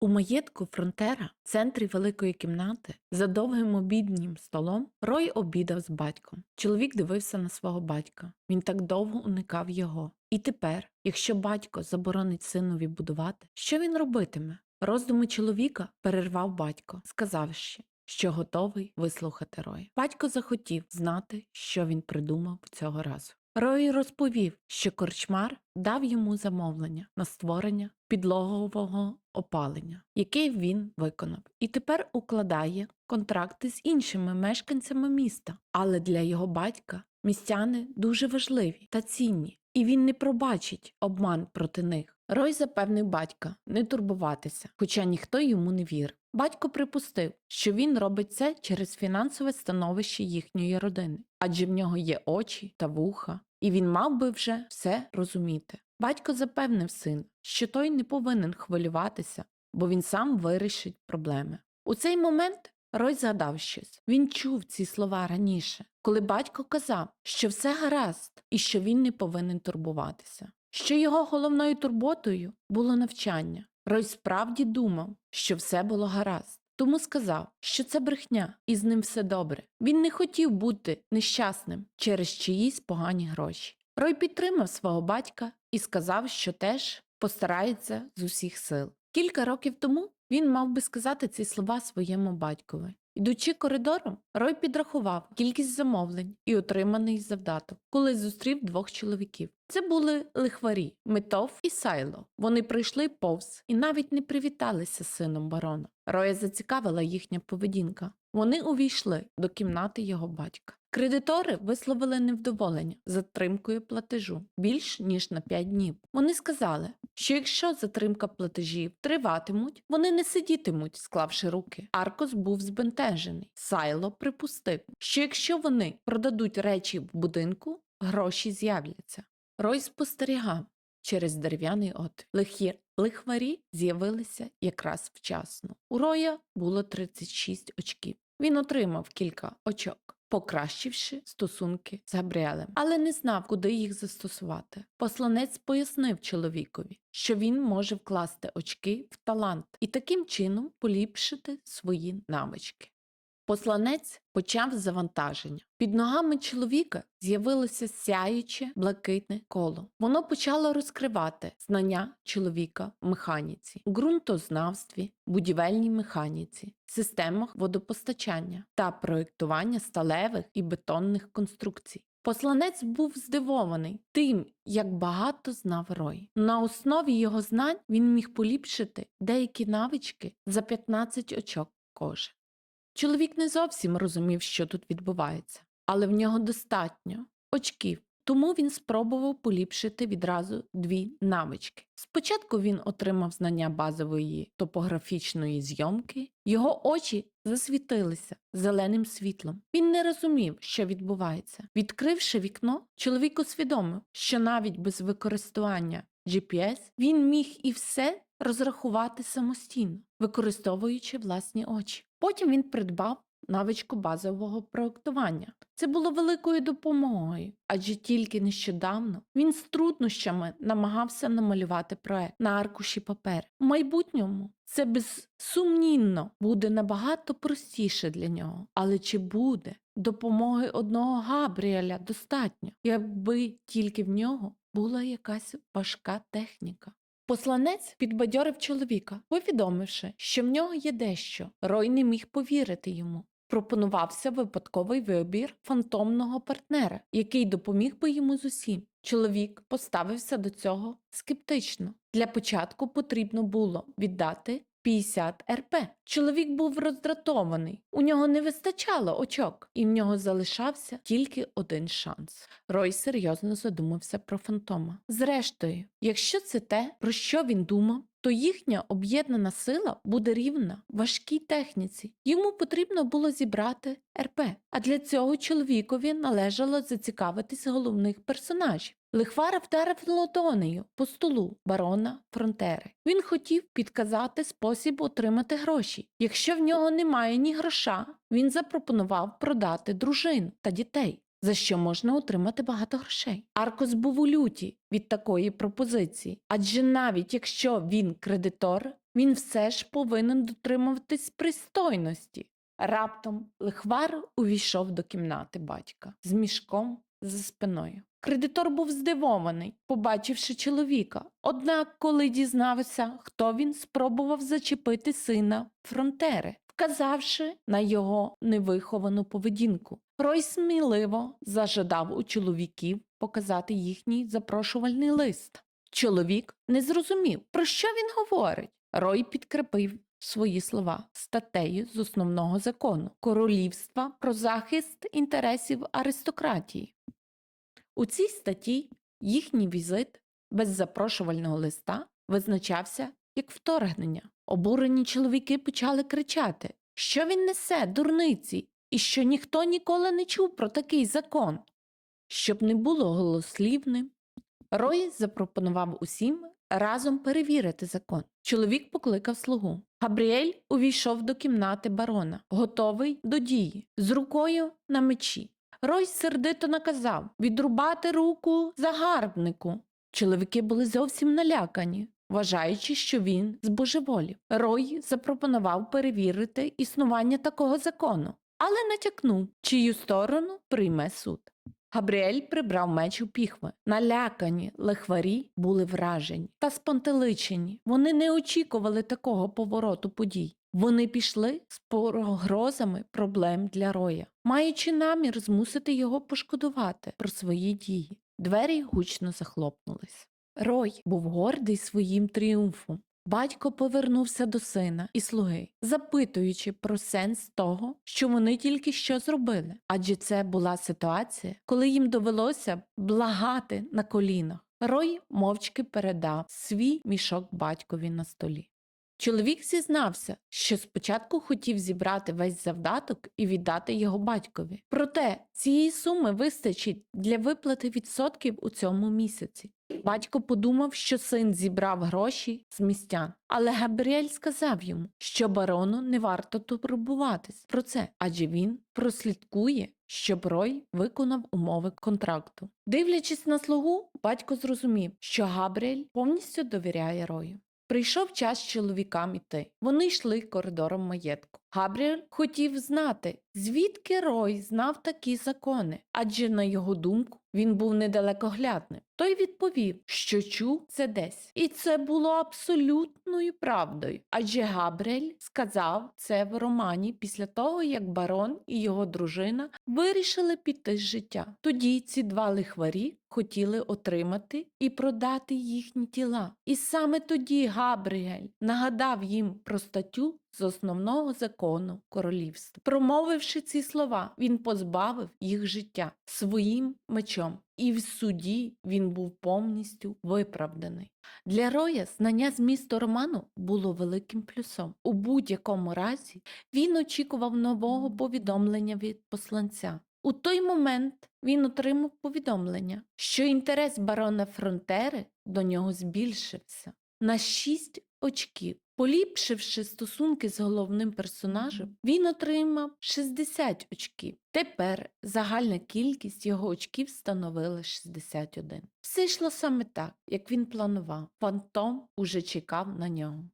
У маєтку Фронтера, в центрі великої кімнати, за довгим обіднім столом, Рой обідав з батьком. Чоловік дивився на свого батька. Він так довго уникав його. І тепер, якщо батько заборонить синові будувати, що він робитиме? Роздуми чоловіка перервав батько, сказавши, що готовий вислухати Роя. Батько захотів знати, що він придумав цього разу. Рой розповів, що корчмар дав йому замовлення на створення підлогового опалення, яке він виконав, і тепер укладає контракти з іншими мешканцями міста. Але для його батька містяни дуже важливі та цінні, і він не пробачить обман проти них. Рой запевнив батька не турбуватися, хоча ніхто йому не вірив. Батько припустив, що він робить це через фінансове становище їхньої родини, адже в нього є очі та вуха, і він мав би вже все розуміти. Батько запевнив сина, що той не повинен хвилюватися, бо він сам вирішить проблеми. У цей момент Рой згадав щось. Він чув ці слова раніше, коли батько казав, що все гаразд і що він не повинен турбуватися. Що його головною турботою було навчання. Рой справді думав, що все було гаразд. Тому сказав, що це брехня, і з ним все добре. Він не хотів бути нещасним через чиїсь погані гроші. Рой підтримав свого батька і сказав, що теж постарається з усіх сил. Кілька років тому він мав би сказати ці слова своєму батькові. Йдучи коридором, Рой підрахував кількість замовлень і отриманий завдаток, коли зустрів двох чоловіків. Це були лихварі Метов і Сайло. Вони прийшли повз і навіть не привіталися з сином барона. Роя зацікавила їхня поведінка. Вони увійшли до кімнати його батька. Кредитори висловили невдоволення затримкою платежу більш ніж на 5 днів. Вони сказали, що якщо затримка платежів триватимуть, вони не сидітимуть, склавши руки. Аркос був збентежений. Сайло припустив, що якщо вони продадуть речі в будинку, гроші з'являться. Рой спостерігав через дерев'яний отвір. Лихі лихварі з'явилися якраз вчасно. У Роя було 36 очків. Він отримав кілька очок, покращивши стосунки з Габріелем, але не знав, куди їх застосувати. Посланець пояснив чоловікові, що він може вкласти очки в талант і таким чином поліпшити свої навички. Посланець почав завантаження. Під ногами чоловіка з'явилося сяюче блакитне коло. Воно почало розкривати знання чоловіка в механіці, ґрунтознавстві, будівельній механіці, системах водопостачання та проєктування сталевих і бетонних конструкцій. Посланець був здивований тим, як багато знав Рой. На основі його знань він міг поліпшити деякі навички за 15 очок кожен. Чоловік не зовсім розумів, що тут відбувається, але в нього достатньо очків, тому він спробував поліпшити відразу дві навички. Спочатку він отримав знання базової топографічної зйомки, його очі засвітилися зеленим світлом. Він не розумів, що відбувається. Відкривши вікно, чоловік усвідомив, що навіть без використання GPS він міг і все розрахувати самостійно, використовуючи власні очі. Потім він придбав навичку базового проектування. Це було великою допомогою, адже тільки нещодавно він з труднощами намагався намалювати проект на аркуші паперу. В майбутньому це безсумнівно буде набагато простіше для нього. Але чи буде допомоги одного Габріеля достатньо, якби тільки в нього була якась важка техніка? Посланець підбадьорив чоловіка, повідомивши, що в нього є дещо. Рой не міг повірити йому. Пропонувався випадковий вибір фантомного партнера, який допоміг би йому з усім. Чоловік поставився до цього скептично. Для початку потрібно було віддати 50 РП. Чоловік був роздратований, у нього не вистачало очок, і в нього залишався тільки один шанс. Рой серйозно задумався про фантома. Зрештою, якщо це те, про що він думав, то їхня об'єднана сила буде рівна важкій техніці. Йому потрібно було зібрати РП, а для цього чоловікові належало зацікавитись головних персонажів. Лихвара вдарив ладонею по столу барона Фронтери. Він хотів підказати спосіб отримати гроші. Якщо в нього немає ні гроша, він запропонував продати дружину та дітей, за що можна отримати багато грошей. Аркос був у люті від такої пропозиції, адже навіть якщо він кредитор, він все ж повинен дотримуватись пристойності. Раптом лихвар увійшов до кімнати батька з мішком за спиною. Кредитор був здивований, побачивши чоловіка. Однак, коли дізнався, хто він, спробував зачепити сина фронтери, вказавши на його невиховану поведінку. Рой сміливо зажадав у чоловіків показати їхній запрошувальний лист. Чоловік не зрозумів, про що він говорить. Рой підкрепив свої слова статтею з основного закону королівства про захист інтересів аристократії. У цій статті їхній візит без запрошувального листа визначався як вторгнення. Обурені чоловіки почали кричати, що він несе дурниці, і що ніхто ніколи не чув про такий закон. Щоб не було голослівним, Рой запропонував усім разом перевірити закон. Чоловік покликав слугу. Габріель увійшов до кімнати барона, готовий до дії, з рукою на мечі. Рой сердито наказав відрубати руку загарбнику. Чоловіки були зовсім налякані, вважаючи, що він збожеволів. Рой запропонував перевірити існування такого закону, але натякнув, чию сторону прийме суд. Габріель прибрав меч у піхви. Налякані лихварі були вражені та спантеличені. Вони не очікували такого повороту подій. Вони пішли з погрозами проблем для Роя, маючи намір змусити його пошкодувати про свої дії. Двері гучно захлопнулись. Рой був гордий своїм тріумфом. Батько повернувся до сина і слуги, запитуючи про сенс того, що вони тільки що зробили, адже це була ситуація, коли їм довелося благати на колінах. Рой мовчки передав свій мішок батькові на столі. Чоловік зізнався, що спочатку хотів зібрати весь завдаток і віддати його батькові. Проте цієї суми вистачить для виплати відсотків у цьому місяці. Батько подумав, що син зібрав гроші з містян, але Габріель сказав йому, що барону не варто турбуватись про це, адже він прослідкує, щоб Рой виконав умови контракту. Дивлячись на слугу, батько зрозумів, що Габріель повністю довіряє Рою. Прийшов час чоловікам іти. Вони йшли коридором маєтку. Габріель хотів знати, звідки Рой знав такі закони, адже, на його думку, він був недалекоглядним. Той відповів, що чув це десь. І це було абсолютною правдою. Адже Габріель сказав це в романі після того, як барон і його дружина вирішили піти з життя. Тоді ці два лихварі хотіли отримати і продати їхні тіла. І саме тоді Габріель нагадав їм про статтю з основного закону королівства. Промовивши ці слова, він позбавив їх життя своїм мечом, і в суді він був повністю виправданий. Для Роя знання змісту роману було великим плюсом. У будь-якому разі він очікував нового повідомлення від посланця. У той момент він отримав повідомлення, що інтерес барона Фронтери до нього збільшився на 6 очків. Поліпшивши стосунки з головним персонажем, він отримав 60 очків. Тепер загальна кількість його очків становила 61. Все йшло саме так, як він планував. Фантом уже чекав на нього.